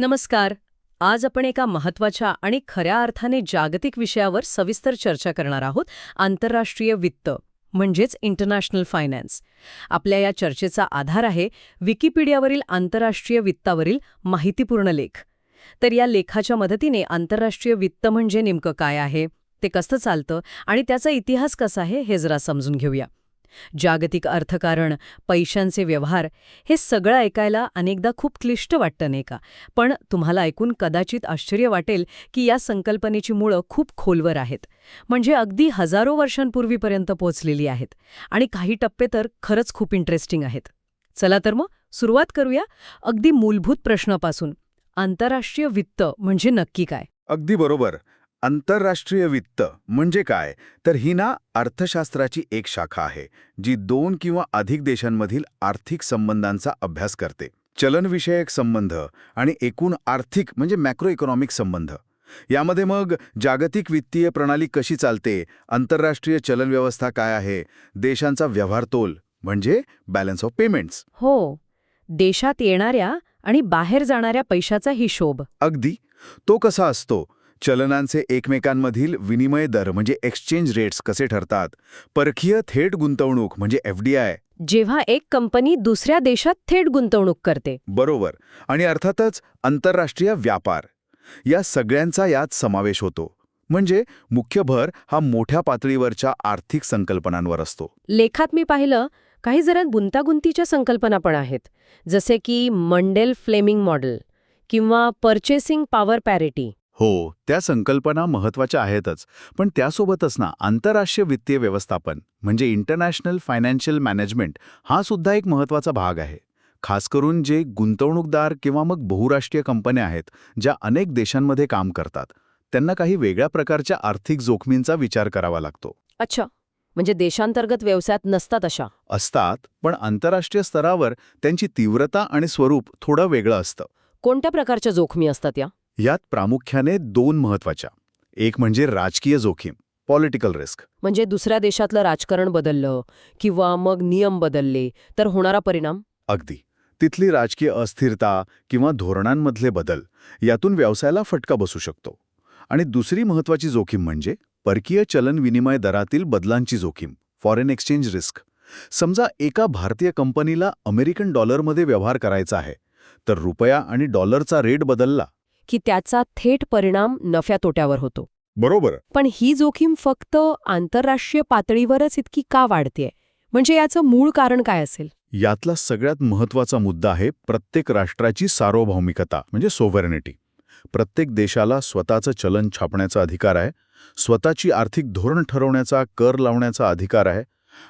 नमस्कार. आज आपण एका महत्त्वाच्या आणि खऱ्या अर्थाने जागतिक विषयावर सविस्तर चर्चा करणार आहोत आंतरराष्ट्रीय वित्त म्हणजेच इंटरनॅशनल फायनान्स. आपल्या या चर्चेचा आधार आहे विकिपीडियावरील आंतरराष्ट्रीय वित्तावरील माहितीपूर्ण लेख. तर या लेखाच्या मदतीने आंतरराष्ट्रीय वित्त म्हणजे नेमकं काय आहे ते कसं चालतं आणि त्याचा इतिहास कसा आहे हे जरा समजून घेऊया. जागतिक अर्थकारण पैशांचे व्यवहार हे सगळं ऐकायला अनेकदा खूप क्लिष्ट वाटतं नाही का? पण तुम्हाला ऐकून कदाचित आश्चर्य वाटेल की या संकल्पनेची मुळं खूप खोलवर आहेत. म्हणजे अगदी हजारो वर्षांपूर्वीपर्यंत पोहोचलेली आहेत. आणि काही टप्पे तर खरंच खूप इंटरेस्टिंग आहेत. चला तर मग सुरुवात करूया अगदी मूलभूत प्रश्नापासून. आंतरराष्ट्रीय वित्त म्हणजे नक्की काय? अगदी बरोबर. आंतरराष्ट्रीय वित्त म्हणजे काय? तर ही ना अर्थशास्त्राची एक शाखा आहे जी दोन किंवा अधिक देशांमधील आर्थिक संबंधांचा अभ्यास करते. चलनविषयक संबंध आणि एकूण आर्थिक म्हणजे मॅक्रो इकॉनॉमिक संबंध. यामध्ये मग जागतिक वित्तीय प्रणाली कशी चालते? आंतरराष्ट्रीय चलन व्यवस्था काय आहे? देशांचा व्यवहार तोल म्हणजे बॅलन्स ऑफ पेमेंट्स. हो देशात येणाऱ्या आणि बाहेर जाणाऱ्या पैशाचा हिशोब. अगदी. तो कसा असतो? चलनांचे एकमेकांमधील विनिमय दर म्हणजे एक्सचेंज रेट्स कसे ठरतात? परकीय थेट गुंतवणूक म्हणजे एफ डी आय जेव्हा एक कंपनी दुसऱ्या देशात थेट गुंतवणूक करते. बरोबर. आणि अर्थातच आंतरराष्ट्रीय व्यापार. या सगळ्यांचा यात समावेश होतो. म्हणजे मुख्य भर हा मोठ्या पातळीवरच्या आर्थिक संकल्पनांवर असतो. लेखात मी पाहिलं काही जरा गुंतागुंतीच्या संकल्पना पण आहेत. जसे की मंडेल फ्लेमिंग मॉडेल किंवा पर्चेसिंग पॉवर पॅरिटी. हो त्या संकल्पना महत्त्वाच्या आहेतच. पण त्यासोबतच ना आंतरराष्ट्रीय वित्तीय व्यवस्थापन म्हणजे इंटरनॅशनल फायनान्शियल मॅनेजमेंट हा सुद्धा एक महत्त्वाचा भाग आहे. खास करून जे गुंतवणूकदार किंवा मग बहुराष्ट्रीय कंपन्या आहेत ज्या अनेक देशांमध्ये काम करतात. त्यांना काही वेगळ्या प्रकारच्या आर्थिक जोखमींचा विचार करावा लागतो. अच्छा. म्हणजे देशांतर्गत व्यवसायात नसतात अशा? असतात पण आंतरराष्ट्रीय स्तरावर त्यांची तीव्रता आणि स्वरूप थोडं वेगळं असतं. कोणत्या प्रकारच्या जोखमी असतात या? यात प्रामुख्याने दोन महत्त्वाच्या एक म्हणजे राजकीय जोखीम पॉलिटिकल रिस्क म्हणजे दुसऱ्या देशातलं राजकारण बदललं किंवा मग नियम बदलले तर होणारा परिणाम? अगदी. तिथली राजकीय अस्थिरता किंवा धोरणांमधले बदल यातून व्यवसायाला फटका बसू शकतो. आणि दुसरी महत्वाची जोखीम म्हणजे परकीय चलन विनिमय दरातील बदलांची जोखीम फॉरेन एक्सचेंज रिस्क समजा एका भारतीय कंपनीला अमेरिकन डॉलरमध्ये व्यवहार करायचा आहे तर रुपया आणि डॉलरचा रेट बदलला की त्याचा थेट परिणाम नफ्या तोट्यावर होतो. बरोबर. पण ही जोखीम फक्त आंतरराष्ट्रीय पातळीवरच इतकी का वाढतेय? म्हणजे याचं मूळ कारण काय असेल? यातला सगळ्यात महत्त्वाचा मुद्दा आहे प्रत्येक राष्ट्राची सार्वभौमिकता म्हणजे सोव्हरेनिटी प्रत्येक देशाला स्वतःचं चलन छापण्याचा अधिकार आहे स्वतःची आर्थिक धोरण ठरवण्याचा कर लावण्याचा अधिकार आहे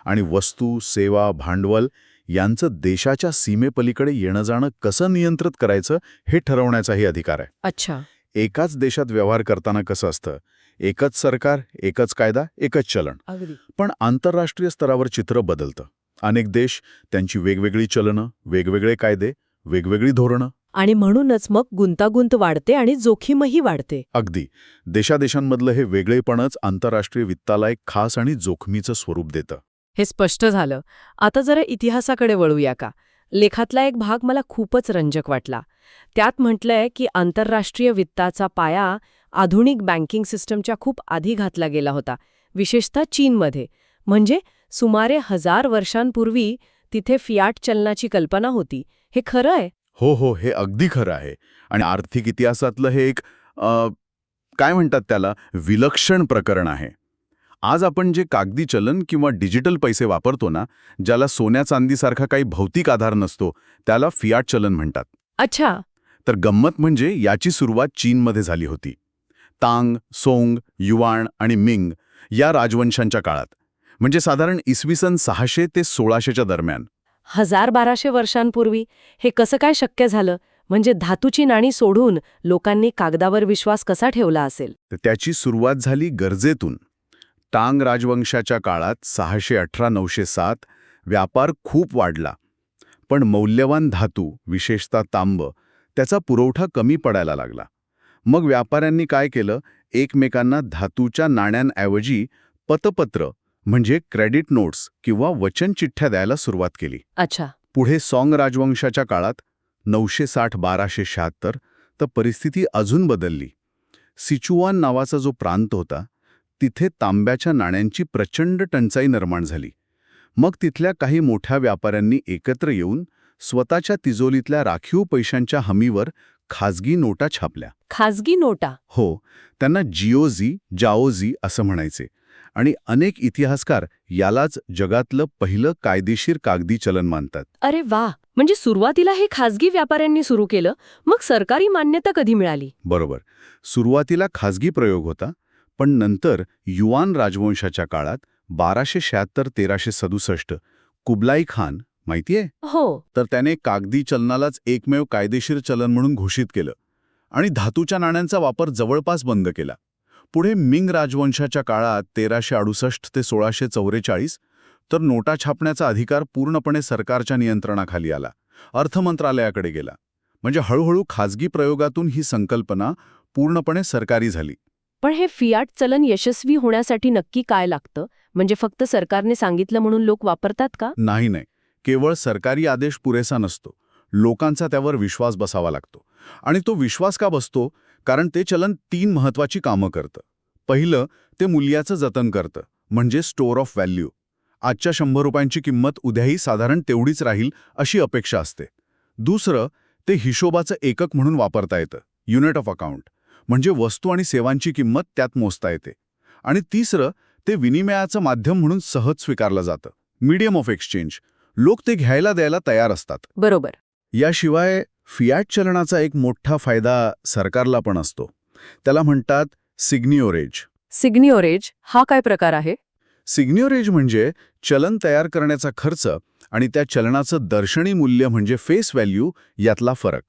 आणि वस्तू सेवा भांडवल यांचं देशाच्या सीमेपलीकडे येणं जाणं कसं नियंत्रित करायचं हे ठरवण्याचाही अधिकार आहे. अच्छा. एकाच देशात व्यवहार करताना कसं असतं? एकच सरकार एकच कायदा एकच चलन. अगदी. पण आंतरराष्ट्रीय स्तरावर चित्र बदलतं. अनेक देश त्यांची वेगवेगळी चलनं वेगवेगळे कायदे वेगवेगळी धोरणं. आणि म्हणूनच मग गुंतागुंत वाढते आणि जोखीमही वाढते. अगदी. देशादेशांमधलं हे वेगळेपणच आंतरराष्ट्रीय वित्ताला एक खास आणि जोखमीचं स्वरूप देतं. हे स्पष्ट झालं. आता जरा इतिहासाकडे वळूया का? लेखातला एक भाग मला खूपच रंजक वाटला. त्यात म्हटलंय की आंतरराष्ट्रीय वित्ताचा पाया आधुनिक बँकिंग सिस्टमच्या खूप आधी घातला गेला होता विशेषतः चीनमध्ये. म्हणजे सुमारे हजार वर्षांपूर्वी तिथे फियाट चलनाची कल्पना होती. हे खरं आहे? हो हो हे अगदी खरं आहे. आणि आर्थिक इतिहासातलं हे एक काय म्हणतात त्याला? विलक्षण प्रकरण आहे. आज आपण जे कागदी चलन किंवा डिजिटल पैसे वापरतो ना ज्याला सोन्या चांदीसारखा काही भौतिक आधार नसतो त्याला फियाट चलन म्हणतात. अच्छा. तर गंमत म्हणजे याची सुरुवात चीनमध्ये झाली होती. तांग सोंग युवाण आणि मिंग या राजवंशांच्या काळात. म्हणजे साधारण इसवी सन सहाशे ते सोळाशेच्या दरम्यान. हजार बाराशे वर्षांपूर्वी हे कसं काय शक्य झालं? म्हणजे धातूची नाणी सोडून लोकांनी कागदावर विश्वास कसा ठेवला असेल? तर त्याची सुरुवात झाली गरजेतून. टांग राजवंशाच्या काळात सहाशे अठरा नऊशे सात व्यापार खूप वाढला. पण मौल्यवान धातू विशेषतः तांब त्याचा पुरवठा कमी पडायला लागला. मग व्यापाऱ्यांनी काय केलं? एकमेकांना धातूच्या नाण्यांऐवजी पतपत्र म्हणजे क्रेडिट नोट्स किंवा वचन चिठ्ठ्या द्यायला सुरुवात केली. अच्छा. पुढे सॉंग राजवंशाच्या काळात नऊशे साठ बाराशे शहात्तर तर परिस्थिती अजून बदलली. सिचुआन नावाचा जो प्रांत होता तिथे तांब्याच्या नाण्यांची प्रचंड टंचाई निर्माण झाली. मग तिथल्या काही मोठ्या व्यापाऱ्यांनी एकत्र येऊन स्वतःच्या तिजोरीतल्या राखीव पैशांच्या हमीवर खाजगी नोटा छापल्या. खाजगी नोटा? हो त्यांना जिओझी जाओझी असं म्हणायचे आणि अनेक इतिहासकार यालाच जगातलं पहिलं कायदेशीर कागदी चलन मानतात. अरे वा! म्हणजे सुरुवातीला हे खाजगी व्यापाऱ्यांनी सुरू केलं मग सरकारी मान्यता कधी मिळाली? बरोबर. सुरुवातीला खाजगी प्रयोग होता पण नंतर युआन राजवंशाच्या काळात बाराशे शहात्तर तेराशे सदुसष्ट कुबलाई खान माहितीये? हो. तर त्याने कागदी चलनालाच एकमेव कायदेशीर चलन म्हणून घोषित केलं आणि धातूच्या नाण्यांचा वापर जवळपास बंद केला. पुढे मिंग राजवंशाच्या काळात तेराशे अडुसष्ट ते सोळाशे चौवेचाळीस तर नोटा छापण्याचा अधिकार पूर्णपणे सरकारच्या नियंत्रणाखाली आला. अर्थमंत्रालयाकडे गेला. म्हणजे हळूहळू खाजगी प्रयोगातून ही संकल्पना पूर्णपणे सरकारी झाली. पण हे फियाट चलन यशस्वी होण्यासाठी नक्की काय लागतं? म्हणजे फक्त सरकारने सांगितलं म्हणून लोक वापरतात का? नाही नाही. केवळ सरकारी आदेश पुरेसा नसतो. लोकांचा त्यावर विश्वास बसावा लागतो. आणि तो विश्वास का बसतो? कारण ते चलन तीन महत्वाची कामं करतं. पहिलं ते मूल्याचं जतन करतं. म्हणजे स्टोअर ऑफ व्हॅल्यू. आजच्या शंभर रुपयांची किंमत उद्याही साधारण तेवढीच राहील अशी अपेक्षा असते. दुसरं ते हिशोबाचं एकक म्हणून वापरता येतं. Unit of account. म्हणजे वस्तू आणि सेवांची किंमत त्यात मोजता येते. आणि तिसरं ते विनिमयाचं माध्यम म्हणून सहज स्वीकारलं जातं. Medium of exchange. लोक ते घ्यायला द्यायला तयार असतात. बरोबर. याशिवाय फियाट चलनाचा एक मोठा फायदा सरकारला पण असतो. त्याला म्हणतात सिग्निओरेज. सिग्निओरेज हा काय प्रकार आहे? सिग्निओरेज म्हणजे चलन तयार करण्याचा खर्च आणि त्या चलनाचं दर्शनी मूल्य म्हणजे फेस व्हॅल्यू यातला फरक.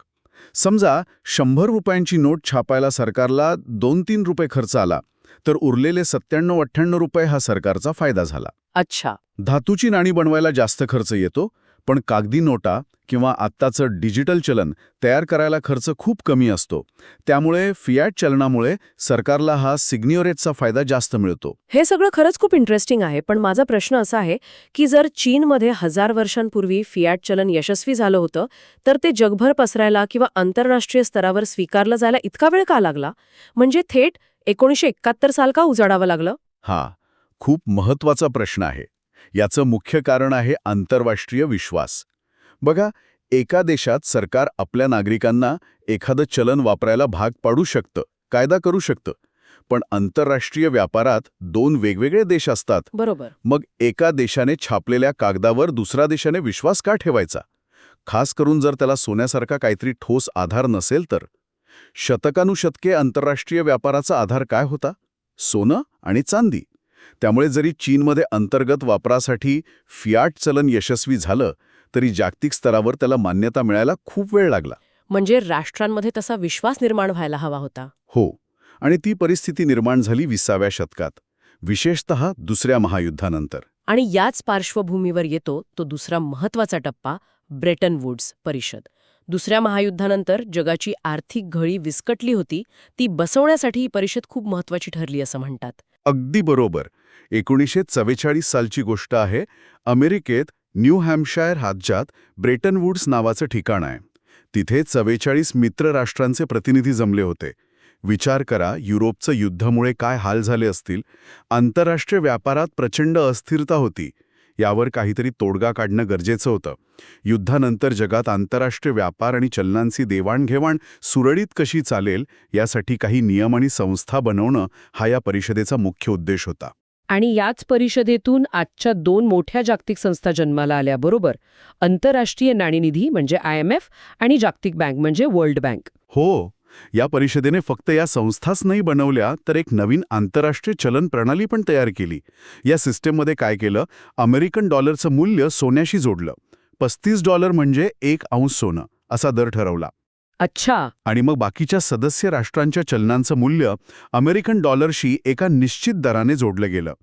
समजा शंभर रुपयांची नोट छापायला सरकारला दोन तीन रुपये खर्च आला तर उरलेले सत्त्याण्णव अठ्ठ्याण्णव रुपये हा सरकारचा फायदा झाला. अच्छा. धातूची नाणी बनवायला जास्त खर्च येतो पण कागदी नोटा किंवा आत्ताचं डिजिटल चलन तयार करायला खर्च खूप कमी असतो. त्यामुळे फियाट चलनामुळे सरकारला हा सिग्निओरेजचा फायदा जास्त मिळतो. हे सगळं खरंच खूप इंटरेस्टिंग आहे पण माझा प्रश्न असा आहे की जर चीनमध्ये हजार वर्षांपूर्वी फियाट चलन यशस्वी झालं होतं तर ते जगभर पसरायला किंवा आंतरराष्ट्रीय स्तरावर स्वीकारलं जायला इतका वेळ का लागला? म्हणजे थेट एकोणीशे एकाहत्तर साल का उजाडावं लागलं? हा खूप महत्त्वाचा प्रश्न आहे. याचं मुख्य कारण आहे आंतरराष्ट्रीय विश्वास. बघा एका देशात सरकार आपल्या नागरिकांना एखादं चलन वापरायला भाग पाडू शकतं कायदा करू शकतं पण आंतरराष्ट्रीय व्यापारात दोन वेगवेगळे देश असतात. बरोबर. मग एका देशाने छापलेल्या कागदावर दुसऱ्या देशाने विश्वास का ठेवायचा? खास करून जर त्याला सोन्यासारखा काहीतरी ठोस आधार नसेल तर. शतकानुशतके आंतरराष्ट्रीय व्यापाराचा आधार काय होता? सोनं आणि चांदी. त्यामुळे जरी चीनमध्ये अंतर्गत वापरासाठी फियाट चलन यशस्वी झालं तरी जागतिक स्तरावर त्याला मान्यता मिळायला खूप वेळ लागला. म्हणजे राष्ट्रांमध्ये तसा विश्वास निर्माण व्हायला हवा होता. हो आणि ती परिस्थिती निर्माण झाली विसाव्या शतकात विशेषत दुसऱ्या महायुद्धानंतर. आणि याच पार्श्वभूमीवर येतो तो दुसरा महत्त्वाचा टप्पा ब्रेटन वुड्स परिषद. दुसऱ्या महायुद्धानंतर जगाची आर्थिक घळी विस्कटली होती ती बसवण्यासाठी ही परिषद खूप महत्वाची ठरली असं म्हणतात. अगदी बरोबर. एकोणीसशे चव्वेचाळीस सालची गोष्ट आहे. अमेरिकेत न्यू हॅम्पशायर राज्यात ब्रेटन वूड्स नावाचं ठिकाण आहे. तिथे चव्वेचाळीस मित्र राष्ट्रांचे प्रतिनिधी जमले होते. विचार करा युरोपचं युद्धामुळे काय हाल झाले असतील? आंतरराष्ट्रीय व्यापारात प्रचंड अस्थिरता होती. यावर काहीतरी तोडगा काढणं गरजेचं होतं. युद्धानंतर जगात आंतरराष्ट्रीय व्यापार आणि चलनांची देवाणघेवाण सुरळीत कशी चालेल यासाठी काही नियम आणि संस्था बनवणं हा या परिषदेचा मुख्य उद्देश होता. आणि याच परिषदेतून आजच्या दोन मोठ्या जागतिक संस्था जन्माला आल्या बरोबर? आंतरराष्ट्रीय नाणेनिधी म्हणजे आय एम एफ आणि जागतिक बँक म्हणजे वर्ल्ड बँक. हो या परिषदेने फक्त या संस्थाच नाही बनवल्या तर एक नवीन आंतरराष्ट्रीय चलन प्रणाली पण तयार केली. या सिस्टीममध्ये काय केलं? अमेरिकन डॉलरचं मूल्य सोन्याशी जोडलं. पस्तीस डॉलर म्हणजे एक अंश सोनं असा दर ठरवला. अच्छा. आणि मग बाकीच्या सदस्य राष्ट्रांच्या चलनांचं मूल्य अमेरिकन डॉलरशी एका निश्चित दराने जोडलं गेलं.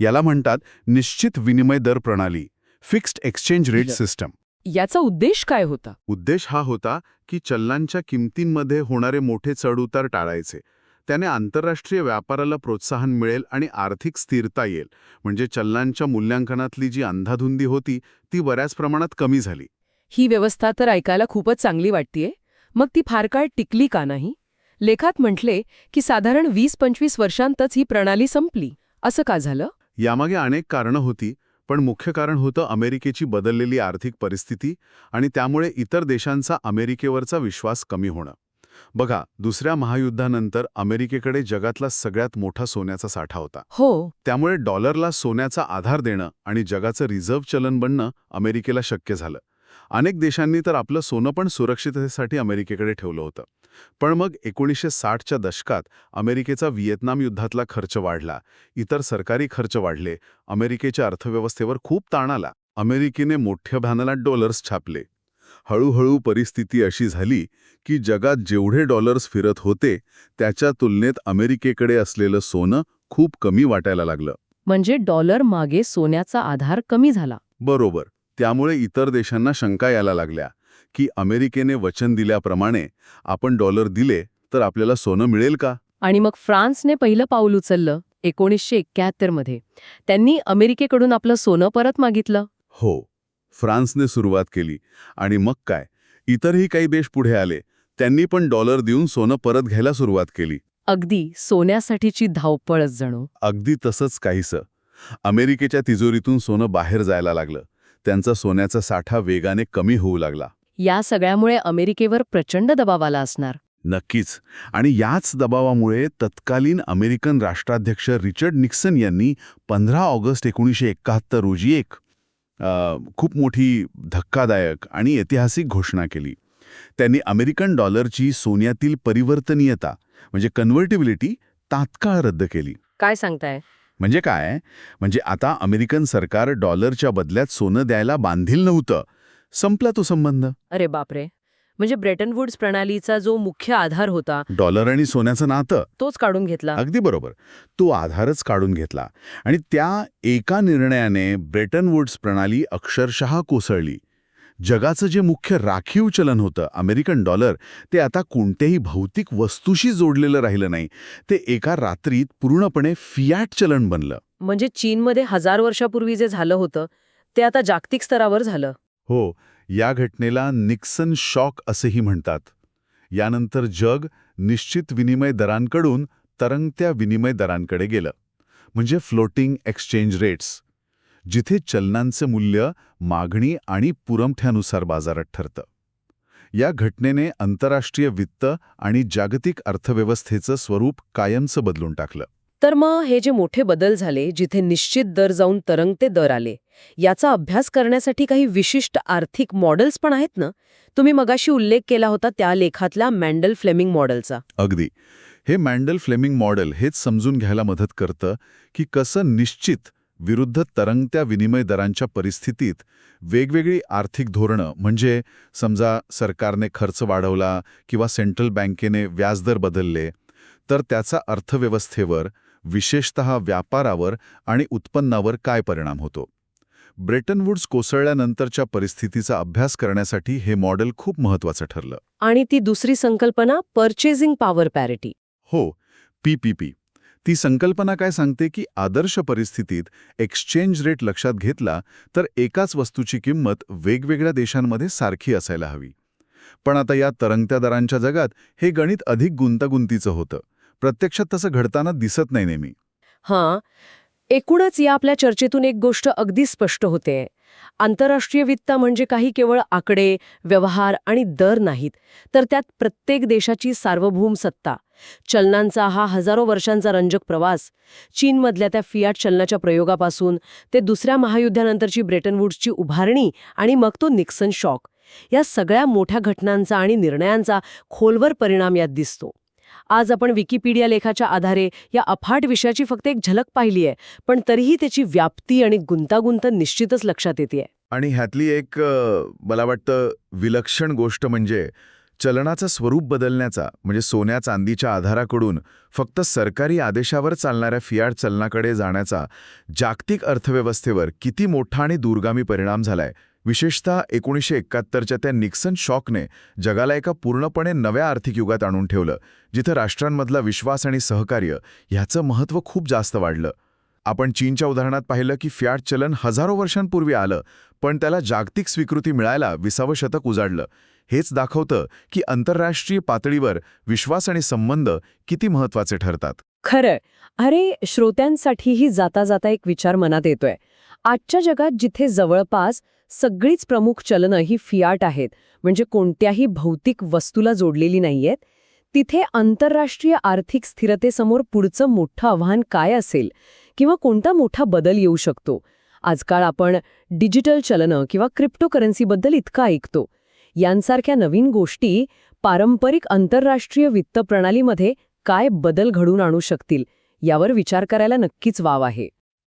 याला म्हणतात निश्चित विनिमय दर प्रणाली फिक्स्ड एक्सचेंज रेट सिस्टम. याचा उद्देश काय होता? उद्देश हा होता की चलनांच्या किमतींमध्ये होणारे मोठे चढउतार टाळायचे. त्याने आंतरराष्ट्रीय व्यापाराला प्रोत्साहन मिळेल आणि आर्थिक स्थिरता येईल. म्हणजे चलनांच्या मूल्यांकनातली जी अंधाधुंदी होती ती बऱ्याच प्रमाणात कमी झाली. ही व्यवस्था तर ऐकायला खूपच चांगली वाटतेय. मग ती फार काळ टिकली का नाही? लेखात म्हटले की साधारण वीस पंचवीस वर्षांतच ही प्रणाली संपली. असं का झालं? यामागे अनेक कारणं होती पण मुख्य कारण होतं अमेरिकेची बदललेली आर्थिक परिस्थिती आणि त्यामुळे इतर देशांचा अमेरिकेवरचा विश्वास कमी होणं. बघा दुसऱ्या महायुद्धानंतर अमेरिकेकडे जगातला सगळ्यात मोठा सोन्याचा साठा होता. हो. त्यामुळे डॉलरला सोन्याचा आधार देणं आणि जगाचं रिझर्व्ह चलन बनणं अमेरिकेला शक्य झालं. अनेक देशांनी तर आपलं सोनं पण सुरक्षिततेसाठी अमेरिकेकडे ठेवलं होतं. पण मग एकोणीसशे साठच्या दशकात अमेरिकेचा व्हिएतनाम युद्धातला खर्च वाढला. इतर सरकारी खर्च वाढले. अमेरिकेच्या अर्थव्यवस्थेवर खूप ताण आला. अमेरिकेने मोठ्या भानाला डॉलर्स छापले. हळूहळू परिस्थिती अशी झाली की जगात जेवढे डॉलर्स फिरत होते त्याच्या तुलनेत अमेरिकेकडे असलेलं सोनं खूप कमी वाटायला लागलं. म्हणजे डॉलर मागे सोन्याचा आधार कमी झाला. बरोबर. त्यामुळे इतर देशांना शंका यायला लागल्या की अमेरिकेने वचन दिल्याप्रमाणे आपण डॉलर दिले तर आपल्याला सोनं मिळेल का? आणि मग फ्रान्सने पहिलं पाऊल उचललं एकोणीसशे मध्ये. त्यांनी अमेरिकेकडून आपलं सोनं परत मागितलं. हो फ्रान्सने सुरुवात केली. आणि मग काय? इतरही काही देश पुढे आले. त्यांनी पण डॉलर देऊन सोनं परत घ्यायला सुरुवात केली. अगदी सोन्यासाठीची धावपळच जणू. अगदी तसंच काहीसं. अमेरिकेच्या तिजोरीतून सोनं बाहेर जायला लागलं. त्यांचा सोन्याचा साठा वेगाने कमी होऊ लागला. या सगळ्यामुळे अमेरिकेवर प्रचंड दबाव आला असणार. नक्कीच. आणि याच दबावामुळे तत्कालीन अमेरिकन राष्ट्राध्यक्ष रिचर्ड निक्सन यांनी पंधरा ऑगस्ट एकोणीसशे एकाहत्तर रोजी एक खूप मोठी धक्कादायक आणि ऐतिहासिक घोषणा केली. त्यांनी अमेरिकन डॉलरची सोन्यातील परिवर्तनीयता म्हणजे कन्व्हर्टिबिलिटी तात्काळ रद्द केली. काय सांगताय? म्हणजे काय? म्हणजे आता अमेरिकन सरकार डॉलरच्या बदल्यात सोनं द्यायला बांधील नव्हतं. संपला तो संबंध. अरे बापरे. म्हणजे ब्रेटन वुड्स प्रणालीचा जो मुख्य आधार होता डॉलर आणि सोन्याचं नातं. तोच काढून घेतला. अगदी बरोबर. तो आधारच काढून घेतला. आणि त्या एका निर्णयाने ब्रेटन वुड्स प्रणाली अक्षरशः कोसळली. जगाचं जे मुख्य राखीव चलन होतं अमेरिकन डॉलर ते आता कोणत्याही भौतिक वस्तूशी जोडलेलं राहिलं नाही. ते एका रात्रीत पूर्णपणे फियाट चलन बनलं. म्हणजे चीनमध्ये हजार वर्षापूर्वी जे झालं होतं ते आता जागतिक स्तरावर झालं. हो या घटनेला निक्सन शॉक असेही म्हणतात. यानंतर जग निश्चित विनिमय दरांकडून तरंगत्या विनिमय दरांकडे गेलं. म्हणजे फ्लोटिंग एक्सचेंज रेट्स. जिथे चलनांचं मूल्य मागणी आणि पुरवठ्यानुसार बाजारात ठरतं. या घटनेने आंतरराष्ट्रीय वित्त आणि जागतिक अर्थव्यवस्थेचं स्वरूप कायमचं बदलून टाकलं. तर मग हे जे मोठे बदल झाले जिथे निश्चित दर जाऊन तरंगते दर आले याचा अभ्यास करण्यासाठी काही विशिष्ट आर्थिक मॉडेल्स पण आहेत ना? तुम्ही मगाशी उल्लेख केला होता त्या लेखातल्या मॅन्डल फ्लेमिंग मॉडेलचा अगदी. हे मॅन्डल फ्लेमिंग मॉडेल हेच समजून घ्यायला मदत करतं की कसं निश्चित विरुद्ध तरंगत्या विनिमय दरांच्या परिस्थितीत वेगवेगळी आर्थिक धोरणं म्हणजे समजा सरकारने खर्च वाढवला किंवा सेंट्रल बँकेने व्याजदर बदलले तर त्याचा अर्थव्यवस्थेवर विशेषत व्यापारावर आणि उत्पन्नावर काय परिणाम होतो? ब्रेटन वुड्स कोसळल्यानंतरच्या परिस्थितीचा अभ्यास करण्यासाठी हे मॉडेल खूप महत्वाचं ठरलं. आणि ती दुसरी संकल्पना पर्चेसिंग पॉवर पॅरिटी. हो पीपीपी ती संकल्पना काय सांगते की आदर्श परिस्थितीत एक्सचेंज रेट लक्षात घेतला तर एकाच वस्तूची किंमत वेगवेगळ्या देशांमध्ये सारखी असायला हवी. पण आता या तरंगत्या दरांच्या जगात हे गणित अधिक गुंतागुंतीचं होतं. प्रत्यक्षात तसं घडताना दिसत नाही नेहमी. हां एकूणच या आपल्या चर्चेतून एक गोष्ट अगदी स्पष्ट होते. आंतरराष्ट्रीय वित्त म्हणजे काही केवळ आकडे व्यवहार आणि दर नाहीत तर त्यात प्रत्येक देशाची सार्वभौम सत्ता. चलनांचा हा हजारो वर्षांचा रंजक प्रवास. चीनमधल्या त्या फियाट चलनाच्या प्रयोगापासून ते दुसऱ्या महायुद्धानंतरची ब्रेटनवूड्सची उभारणी आणि मग तो निक्सन शॉक. या सगळ्या मोठ्या घटनांचा आणि निर्णयांचा खोलवर परिणाम यात दिसतो. आज आपण विकिपीडिया लेखाच्या आधारे या अफाट विषयाची फक्त एक झलक पाहिली आहे पण तरीही त्याची व्याप्ती आणि गुंतागुंत निश्चितच लक्षात येते. आणि ह्यातली एक मला वाटतं विलक्षण गोष्ट म्हणजे चलनाचं स्वरूप बदलण्याचा म्हणजे सोन्या चांदीच्या आधाराकडून फक्त सरकारी आदेशावर चालणाऱ्या फियाट चलनाकडे जाण्याचा जागतिक अर्थव्यवस्थेवर किती मोठा आणि दूरगामी परिणाम झालाय विशेषतः एकोणीसशे एकाहत्तरच्या त्या निक्सन शॉकने जगाला एका पूर्णपणे नव्या आर्थिक युगात आणून ठेवलं जिथं राष्ट्रांमधला विश्वास आणि सहकार्य ह्याचं महत्त्व खूप जास्त वाढलं. आपण चीनच्या उदाहरणात पाहिलं की फ्याट चलन हजारो वर्षांपूर्वी आलं पण त्याला जागतिक स्वीकृती मिळायला विसावं शतक उजाडलं. हेच दाखवतं की आंतरराष्ट्रीय पातळीवर विश्वास आणि संबंध किती महत्त्वाचे ठरतात. खरंय. अरे श्रोत्यांसाठीही जाता जाता एक विचार मनात येतोय. आजच्या जगात जिथे जवळपास सगळीच प्रमुख चलनं ही फियाट आहेत. म्हणजे कोणत्याही भौतिक वस्तूला जोडलेली नाहीयेत. तिथे आंतरराष्ट्रीय आर्थिक स्थिरतेसमोर पुढचं मोठं आव्हान काय असेल? किंवा कोणता मोठा बदल येऊ शकतो? आजकाल आपण डिजिटल चलनं किंवा क्रिप्टोकरन्सीबद्दल इतकं ऐकतो. यांसारख्या नवीन गोष्टी पारंपरिक आंतरराष्ट्रीय वित्त प्रणालीमध्ये काय बदल घडून आणू शकतील? यावर विचार करायला नक्कीच वाव आहे.